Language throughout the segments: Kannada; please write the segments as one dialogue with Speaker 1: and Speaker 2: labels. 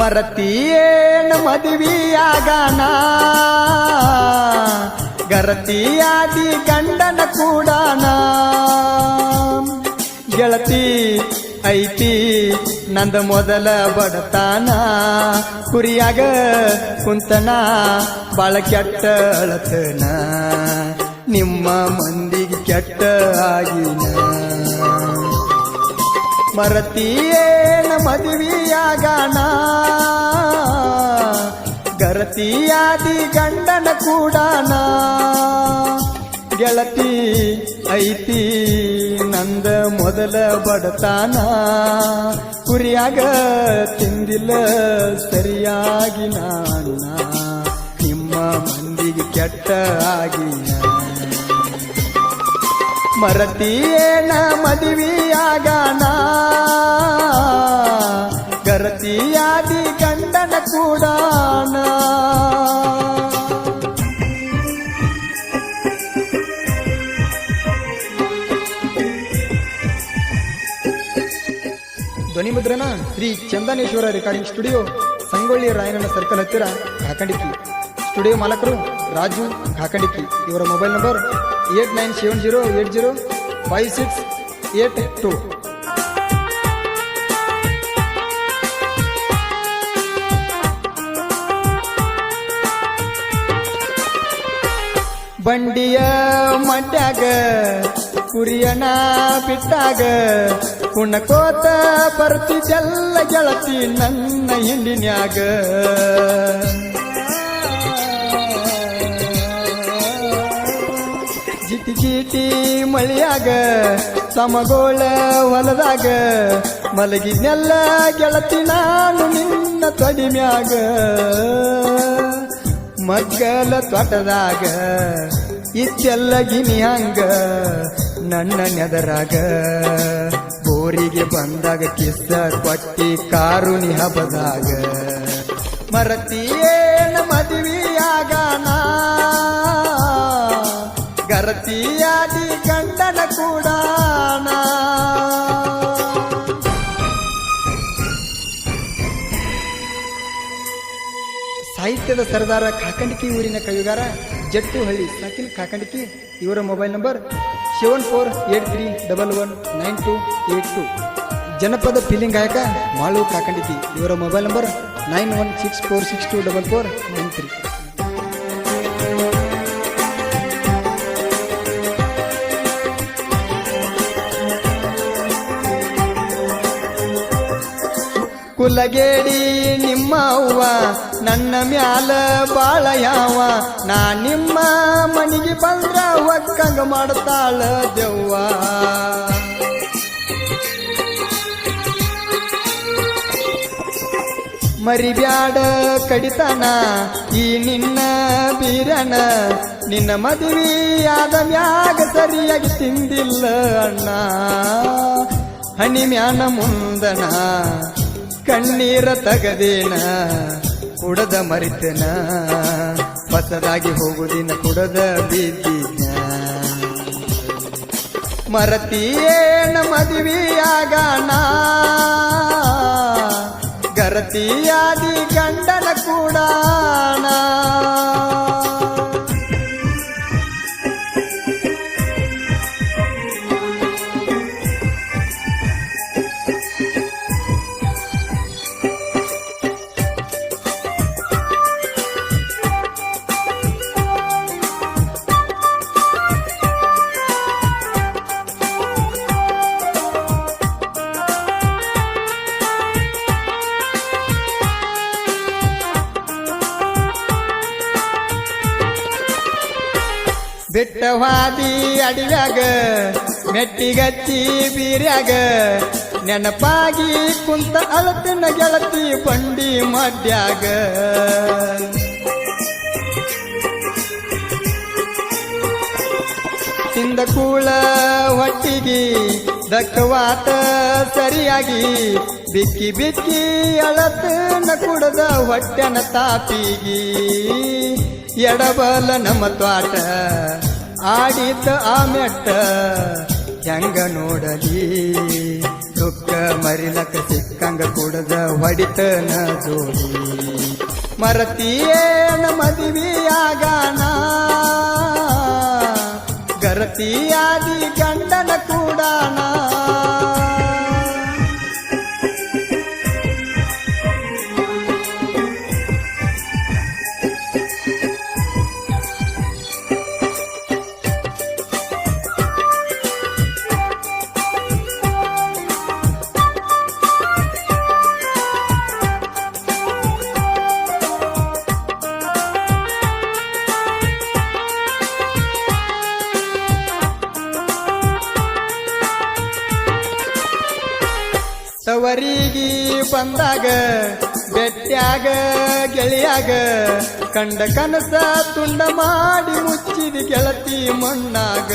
Speaker 1: ಮರತಿಯೇನ ಮದುವೆಯಾಗಣ. ಗರತಿಯಾದಿ ಗಂಡನ ಕೂಡಾನ ಗೆಳತಿ, ಐತಿ, ನಂದ ಮೊದಲ ಬಡತಾನ. ಕುರಿಯಾಗ ಕುಂತನ, ಬಾಳ ಕೆಟ್ಟ ನಿಮ್ಮ ಮಂದಿಗೆ ಕೆಟ್ಟ ಆಗಿನ. ಮರತಿಯೇನ ಮದುವೆಯಾಗಣ ಗರತಿಯಾದಿ ಗಂಡನ ಕೂಡಾನ ಗೆಳತಿ ಐತಿ ನಂದ ಮೊದಲ ಬಡತಾನ. ಕುರಿಯಾಗ ತಿಂದಿಲ್ಲ ಸರಿಯಾಗಿ ನಾನು ನಿಮ್ಮ ಮಂದಿಗೆ ಕೆಟ್ಟ ಆಗಿನ ಮರತಿಯೇನ ಮದುವೆಯಾಗಣ ಗರತಿಯಾದಿ ಗಂಡನ ಕೂಡಾನ ಧ್ವನಿ ಮುದ್ರಣ ಶ್ರೀ ಚಂದನೇಶ್ವರ ರೆಕಾರ್ಡಿಂಗ್ ಸ್ಟುಡಿಯೋ ಸಂಗೊಳ್ಳಿ ರಾಯಣ್ಣನ ಸರ್ಕಲ್ ಹತ್ತಿರ ಘಾಕಂಡಿಕಿ ಸ್ಟುಡಿಯೋ ಮಾಲಕರು ರಾಜು ಘಾಕಂಡಿಕಿ ಇವರ mobile number eight nine seven zero eight zero five six eight two. ಬಂಡಿಯ ಮಡ್ಯಾಗ, ಕುರಿಯನ ಬಿಟ್ಟಾಗ, ಕುಣಕೋತ ಬರ್ತಿದ್ದೆಲ್ಲ ಗೆಳತಿ ನನ್ನ ಹಿಂಡಿನ್ಯಾಗ. ಜಿಟಿ ಮಳಿಯಾಗ, ಸಮಗೋಳ ಹೊಲದಾಗ, ಮಲಗಿದ್ನೆಲ್ಲ ಗೆಳತಿ ನಾನು ನಿನ್ನ ತಡಿಮ್ಯಾಗ ಮಗ್ಗಲ ತೋಟದಾಗ, ಇತ್ತೆಲ್ಲ ಗಿನಿ ಹಂಗ ನನ್ನ ನೆದರಾಗ. ಬೋರಿಗೆ ಬಂದಾಗ ಕಿಸ್ಸ ಕೊಟ್ಟಿ ಕಾರುಣಿ ಹಬ್ಬದಾಗ ಮರತಿಯೇನ ಗರತಿಯಾದಿ ಗಂಡನ ಕೂಡ ಸಾಹಿತ್ಯದ ಸರದಾರ ಕಾಕಂಡಿಕಿ ಊರಿನ ಕವಿಗಾರ ಜಟ್ಟುಹಳ್ಳಿ ಸಕಿಲ್ ಕಾಕಂಡಿಕಿ, ಇವರ mobile number seven four eight three double one nine two eight two. ಜನಪದ ಫೀಲಿಂಗ್ ಗಾಯಕ ಮಾಳು ಕಾಕಂಡಿಕಿ, ಇವರ mobile number nine one six four six two double four nine three. ಕುಲಗೇಡಿ ನಿಮ್ಮ ಅವ್ವ, ನನ್ನ ಮ್ಯಾಲ ಬಾಳ ಯಾವ. ನಾ ನಿಮ್ಮ ಮನಿಗೆ ಬಂದ್ರ ಒಕ್ಕಂಗ ಮಾಡ್ತಾಳ ದೆವ್ವ. ಮರಿಬ್ಯಾಡ ಕಡಿತನ, ಈ ನಿನ್ನ ಬೀರನ, ನಿನ್ನ ಮದುವೆಯಾದ ಮ್ಯಾಗ ಸರಿಯಾಗಿ ತಿಂದಿಲ್ಲ ಅಣ್ಣ. ಹಣಿ ಮ್ಯಾನ ಮುಂದನ ಕಣ್ಣೀರ ತಗದೇನ ಕುಡದ ಮರಿತನ. ಹೊಸದಾಗಿ ಹೋಗುದಿನ ಕುಡದ ಬಿದ್ದಿನ ಮರತಿಯೇನ ಮದುವೆಯಾಗಣ ಗರತಿಯಾದಿ ಗಂಡನ ಕೂಡಾಣ ಬೆಟ್ಟವಾದಿ ಅಡಿವ್ಯಾಗ ಮೆಟ್ಟಿಗಚ್ಚಿ ಬೀರ್ಯಾಗ, ನೆನಪಾಗಿ ಕುಂತ ಅಳತಿನ ಗೆಳತಿ ಬಂಡಿ ಮಡ್ಯಾಗ ತಿಂದ ಕೂಳ ಹೊಟ್ಟಿಗಿ ದಕ್ಕವಾತ ಸರಿಯಾಗಿ, ಬಿಕ್ಕಿ ಬಿಕ್ಕಿ ಅಳತನ ಕುಡದ ಹೊಟ್ಟೆನ ತಾಪಿಗಿ. ಎಡಬಲ ನಮ್ಮ ತ್ವಾಟ ಆಡಿತ ಆ ಮೆಟ್ಟ ಹೆಂಗ ನೋಡಲಿ? ದುಃಖ ಮರಿಲಕ ಸಿಕ್ಕಂಗ ಕುಡದ ಹೊಡಿತನ ಜೋಡಿ. ಮರತಿಯೇನ ಮದುವೆಯಾಗಾನ ಗರತಿಯಾದಿ ಗಂಡನ ಕೂಡಾನ. ಬಂದಾಗ ಬೆಟ್ಟ್ಯಾಗ ಗೆಳೆಯಾಗ ಕಂಡ ಕನಸ ತುಂಡ ಮಾಡಿ ಮುಚ್ಚಿದ ಗೆಳತಿ ಮಣ್ಣಾಗ.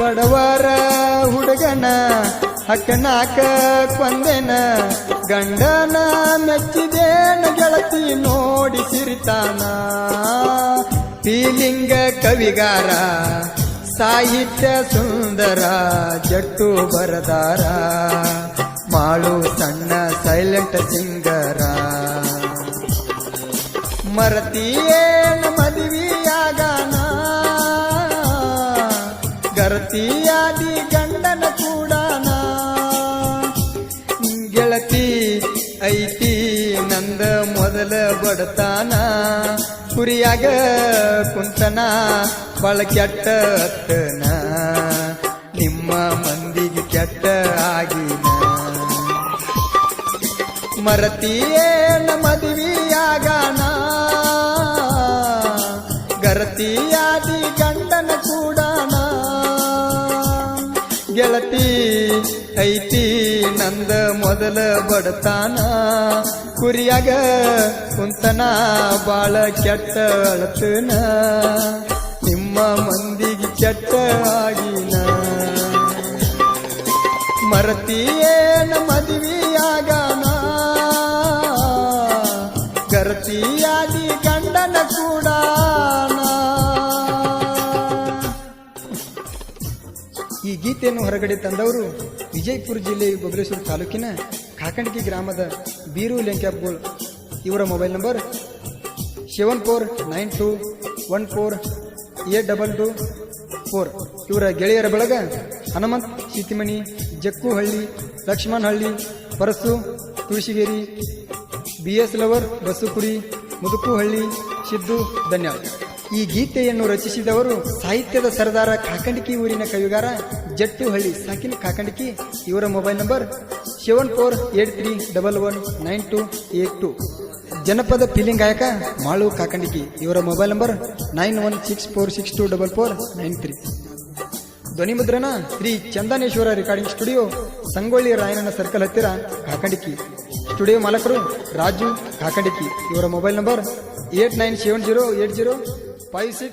Speaker 1: ಬಡವರ ಹುಡುಗನ ಹಕ್ಕನಾಕ ಕೊಂದೆನ, ಗಂಡನ ಮೆಚ್ಚಿದೇನ ಗೆಳತಿ ನೋಡಿ ಸಿರಿತಾನ. ಫೀಲಿಂಗ ಕವಿಗಾರ ಸಾಹಿತ್ಯ ಸುಂದರ ಜಟ್ಟು ಬರದಾರ. ಮಾಳು ಸಣ್ಣ ಸೈಲೆಂಟ್ ಸಿಂಗರ. ಮರತಿಯೇನ ಮದುವೆಯಾಗಾನ. ಗರತಿಯಾದಿ ಗಂಡನ ಕೂಡ ಗೆಳತಿ ಐತಿ ನಂದ ಮೊದಲ ಬಡತಾನ. ಕುರಿಯಾಗ ಕುಂತನ ಬಳ ಕೆಟ್ಟ ಅತ್ತನ ನಿಮ್ಮ ಮಂದಿಗೆ ಕೆಟ್ಟ ಆಗಿನ. ಮರತಿಯೇನ ಮದುವೆಯಾಗಾನ ಗರತಿಯಾದಿ ಗಂಡನ ಕೂಡಾನ ಗೆಳತಿ ಐತಿ ನಂದ ಮೊದಲ ಬಡತಾನ. ಕುರಿಯಾಗ ಕುಂತನ ಬಾಳ ಕೆಟ್ಟ ಅಳತನ. ಮಂದಿಗೆ ಕೆಟ್ಟ ಆಗಿನ ಮರತಿಯೇನ ಮದುವೆಯಾಗ ಗರತಿಯಾದಿ ಗಂಡನ ಕೂಡ ಈ ಗೀತೆಯನ್ನು ಹೊರಗಡೆ ತಂದವರು ವಿಜಯಪುರ ಜಿಲ್ಲೆ ಬಬಲೇಶ್ವರ ತಾಲೂಕಿನ ಕಾಕಂಡಕಿ ಗ್ರಾಮದ ಬೀರು ಲೆಂಕ್ಯಾಪ್ಗೋಳ್ ಇವರ mobile number seven four nine two one four eight double two four ಇವರ ಗೆಳೆಯರ ಬಳಗ Hanumant, ಸೀತಿಮಣಿ Jakkuhalli Lakshmanahalli Parasu, Tulasigeri B S lover, Basukudi Mudukuhalli Siddu ಧನ್ಯವಾದ ಈ ಗೀತೆಯನ್ನು ರಚಿಸಿದವರು ಸಾಹಿತ್ಯದ ಸರದಾರ ಕಾಕಂಡಿಕಿ ಊರಿನ ಕವಿಗಾರ ಜಟ್ಟುಹಳ್ಳಿ ಸಾಕಿನ್ ಕಾಕಂಡಿಕಿ. ಇವರ mobile number seven four eight three double one nine two eight two ಜನಪದ ಫೀಲಿಂಗ್ ಗಾಯಕ ಮಾಳು ಕಾಕಂಡಿಕಿ. ಇವರ mobile number nine one six four six two double four nine three. ಧ್ವನಿ ಮುದ್ರಣ ಶ್ರೀ ಚಂದನೇಶ್ವರ ರೆಕಾರ್ಡಿಂಗ್ ಸ್ಟುಡಿಯೋ, ಸಂಗೊಳ್ಳಿ ರಾಯಣ್ಣನ ಸರ್ಕಲ್ ಹತ್ತಿರ ಕಾಕಂಡಿಕಿ. ಸ್ಟುಡಿಯೋ ಮಾಲಕರು ರಾಜು ಕಾಕಂಡಿಕಿ. ಇವರ mobile number eight nine seven zero eight zero five six